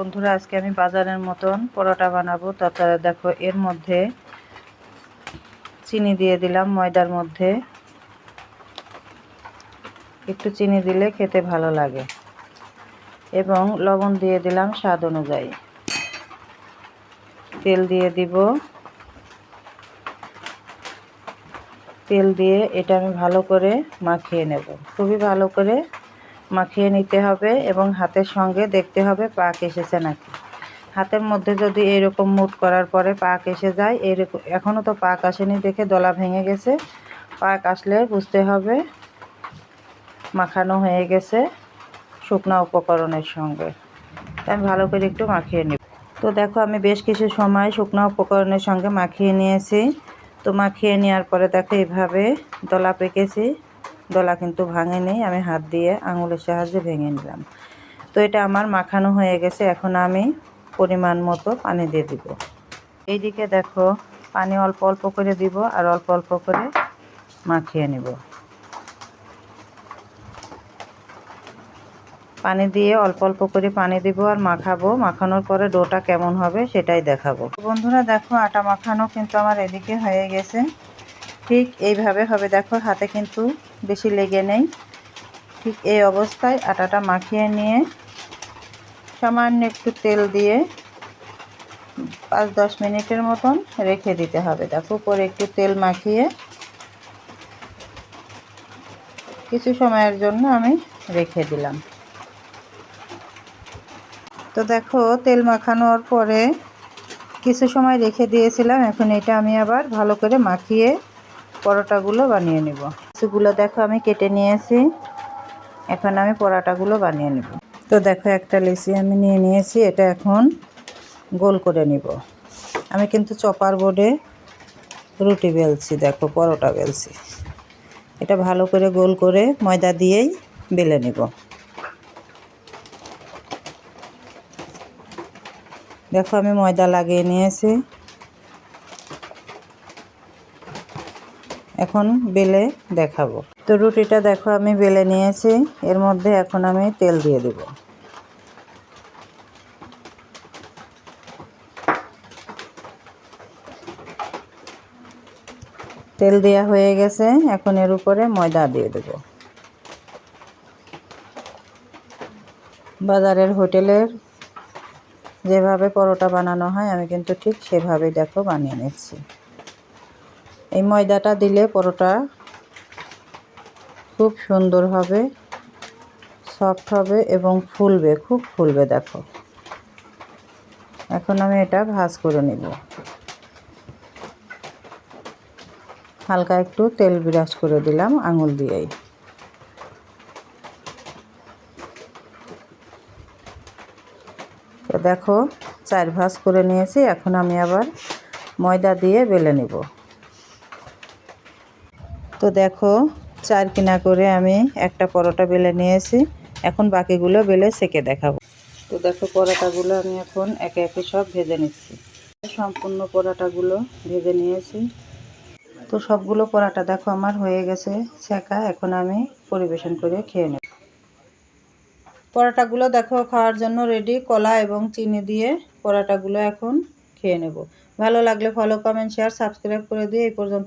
বন্ধুরা, আজকে আমি বাজারের মতন পরোটা বানাবো। তাছাড়া দেখো, এর মধ্যে চিনি দিয়ে দিলাম ময়দার মধ্যে। একটু চিনি দিলে খেতে ভালো লাগে। এবং লবণ দিয়ে দিলাম স্বাদ অনুযায়ী। তেল দিয়ে দিব। তেল দিয়ে এটা আমি ভালো করে মাখিয়ে নেব। খুবই ভালো করে মাখিয়ে নিতে হবে এবং হাতের সঙ্গে দেখতে হবে পাক এসেছে নাকি। হাতের মধ্যে যদি এরকম মুট করার পরে পাক এসে যায়, এরকম এখনও তো পাক আসেনি দেখে দলা ভেঙে গেছে। পাক আসলে বুঝতে হবে মাখানো হয়ে গেছে শুকনা উপকরণের সঙ্গে। আমি ভালো করে একটু মাখিয়ে নিব। তো দেখো, আমি বেশ কিছু সময় শুকনো উপকরণের সঙ্গে মাখিয়ে নিয়েছি। তো মাখিয়ে নেওয়ার পরে দেখো এইভাবে দলা পেকেছি। দলা কিন্তু ভাঙেনি আমি হাত দিয়ে আঙুলের সাহায্যে ভেঙে নিলাম। তো এটা আমার মাখানো হয়ে গেছে, এখন আমি পরিমাণ মতো পানি দিয়ে দিব। এইদিকে দেখো, পানি অল্প অল্প করে দিব আর অল্প অল্প করে মাখিয়ে নিব। পানি দিয়ে অল্প অল্প করে পানি দিব আর মাখাবো। মাখানোর পরে ডোটা কেমন হবে সেটাই দেখাবো। বন্ধুরা দেখো, আটা মাখানো কিন্তু আমার এদিকে হয়ে গেছে। ঠিক এইভাবে হবে। দেখো, হাতে কিন্তু বেশি লেগে নেই। ঠিক এই অবস্থায় আটাটা মাখিয়ে নিয়ে সামান্য একটু তেল দিয়ে পাঁচ দশ মিনিটের মতন রেখে দিতে হবে। দেখো পরে একটু তেল মাখিয়ে কিছু সময়ের জন্য আমি রেখে দিলাম। তো দেখো, তেল মাখানোর পরে কিছু সময় রেখে দিয়েছিলাম। এখন এটা আমি আবার ভালো করে মাখিয়ে পরোটাগুলো বানিয়ে নেব। কিছুগুলো দেখো, আমি কেটে নিয়েছি। এখন আমি পরোটাগুলো বানিয়ে নেব। তো দেখো, একটা লেসি আমি নিয়ে নিয়েছি, এটা এখন গোল করে নিব। আমি কিন্তু চপার বোর্ডে রুটি বেলছি, দেখো, পরোটা বেলছি। এটা ভালো করে গোল করে ময়দা দিয়েই বেলে নিব। দেখো, আমি ময়দা লাগিয়ে নিয়েছি। এখন বেলে দেখাবো। তো রুটিটা দেখো আমি বেলে নিয়েছি, এর মধ্যে এখন আমি তেল দিয়ে দেব। তেল দেওয়া হয়ে গেছে, এখন এর উপরে ময়দা দিয়ে দেব। বাজারের হোটেলের যেভাবে পরোটা বানানো হয়, আমি কিন্তু ঠিক সেভাবেই দেখো বানিয়ে নিচ্ছি। এই ময়দাটা দিলে পরোটা খুব সুন্দর হবে সফট হবে এবং ফুলবে, খুব ফুলবে দেখো। এখন আমি এটা ভাজ করে নিব। হালকা একটু তেল বিরাজ করে দিলাম আঙুল দিয়েই। দেখো, চার ভাজ করে নিয়েছি, এখন আমি আবার ময়দা দিয়ে বেলে নেব। তো দেখো, চার কিনা করে আমি একটা পরোটা বেলে নিয়েছি। এখন বাকিগুলো বেলে সেকে দেখাবো। তো দেখো, পরোটাগুলো আমি এখন একে একে সব ভেজে নিচ্ছি। সম্পূর্ণ পরোটাগুলো ভেজে নিয়েছি। তো সবগুলো পরোটা দেখো আমার হয়ে গেছে ছেঁকা, এখন আমি পরিবেশন করে খেয়ে নেব। পরোটাগুলো দেখো খাওয়ার জন্য রেডি কলা এবং চিনি দিয়ে পরোটাগুলো এখন খেয়ে নেব। ভালো লাগলে ফলো কমেন্ট শেয়ার সাবস্ক্রাইব করে দিয়ে এই পর্যন্ত